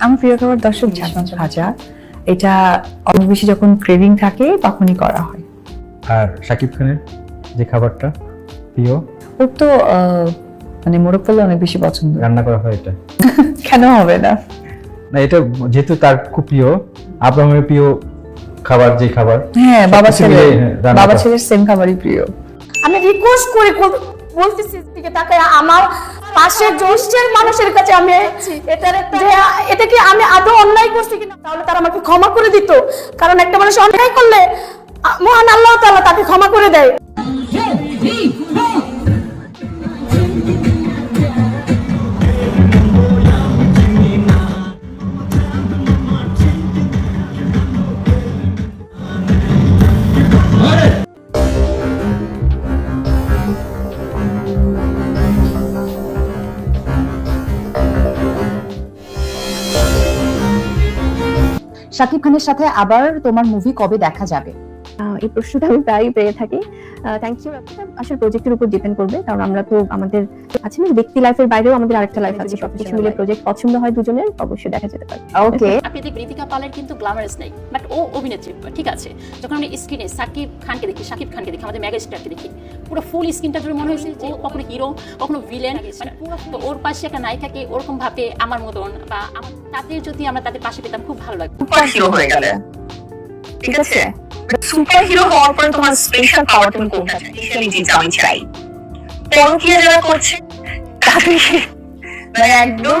আমার প্রিয় খাবার দর্শক ঝাল ভাজা। এটা অনেক বেশি যখন ক্রেভিং থাকে তখনই করা হয়। আর শাকিব খানের যে খাবারটা প্রিয়? ওর তো মানে মোরগ পোলাও অনেক বেশি পছন্দ। রান্না করা হয় এটা। কেন হবে না? না এটা যেহেতু তার খুব প্রিয় আব্রাহামের প্রিয় খাবার যে খাবার হ্যাঁ বাবা ছেলে হ্যাঁ, বাবা। ছেলের সেম খাবারই প্রিয়। আমি রিকোয়েস্ট করে কর- বলতেছি দিকে তাকায় আমার পাশে জ্যৈষ্ঠের মানুষের কাছে আমি এটার যে এটা কি আমি আদৌ অন্যায় করছি কিনা তাহলে তারা আমাকে ক্ষমা করে দিত। কারণ একটা মানুষ অন্যায় করলে মহান আল্লাহ তাআলা তাকে ক্ষমা করে দেয়। শাকিব খানের সাথে আবার তোমার মুভি কবে দেখা যাবে? এই প্রশ্নটা আমি প্রায়ই পেয়ে থাকি। থ্যাংক ইউ আসলে প্রজেক্টের উপর ডিপেন্ড করবে কারণ আমরা তো আমাদের আছে না ব্যক্তি লাইফের বাইরেও আমাদের আরেকটা লাইফ আছে। সবকিছু মিলে প্রজেক্ট পছন্দ হয় দুজনের অবশ্যই দেখা যেতে পারে। ওকে আপনি দেখ ঋতিকা পালের কিন্তু গ্ল্যামারাস নেই বাট ও অভিনেত্রী ঠিক আছে? যখন আমরা স্ক্রিনে সাকিব খানকে দেখি সাকিব খানকে দেখি আমাদের ম্যাগাস্টারকে দেখি পুরো ফুল স্ক্রিনটা জুড়ে মনে হয়েছে যে ও কখনো হিরো কখনো ভিলেন মানে পুরো তো ওর পাশে একটা নায়িকাকে ওরকম ভাবে আমার মতন বা আমার তাদের যদি আমরা তাদের পাশে পেতাম খুব ভালো লাগতো। হয়ে গেলে। ঠিক আছে? সুপার হিরো হওয়ার পরে তোমার স্পেশাল পাওয়ার তুমি কোনটা চাই স্পেশালি যেটা আমি চাই। পরকীয়া যারা করছে তাদেরকে মানে একদম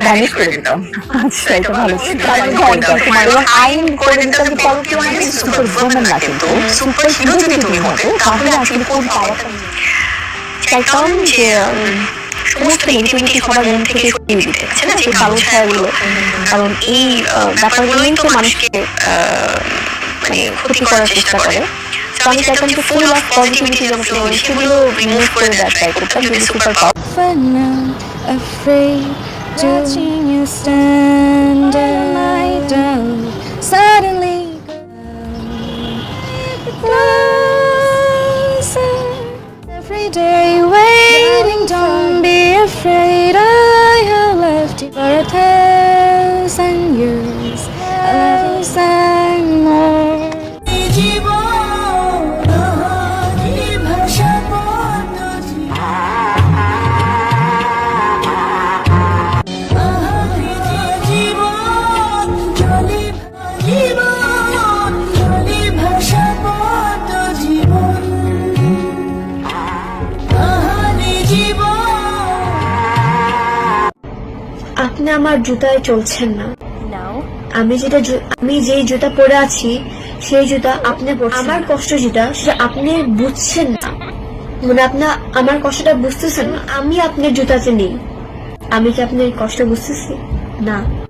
ভ্যানিশ করে দিতাম। আচ্ছা এটা ভালো আইন করে দিতাম পরকীয়া মানে সুপার ওমেন না কিন্তু সুপার হিরো যদি তুমি হতে তাহলে আসলে কোন পাওয়ারটা চাইতাম যে সমস্ত নেগেটিভিটি সবার মন থেকে সরিয়ে দিতে আছে না যে কালো ছায়াগুলো কারণ এই আহ, ব্যাপারগুলোই তো মানুষকে আহ, মানে ক্ষতি করার চেষ্টা করে তো আমি চাইতাম যে ফুল অফ পজিটিভিটি যেমন যখন সেগুলো রিমুভ করে দেওয়ার ট্রাই করতাম যদি super power afraid watching you stand in suddenly closer every day waiting don't be afraid I have left you for a আপনি আমার জুতায় চলছেন না। আমি যেটা আমি যে জুতা পরে আছি সেই জুতা আপনি আমার কষ্ট যেটা সেটা আপনি বুঝছেন না। মানে আপনার আমার কষ্টটা বুঝতেছেন না। আমি আপনার জুতাতে নেই। আমি কি আপনার কষ্ট বুঝতেছি? না।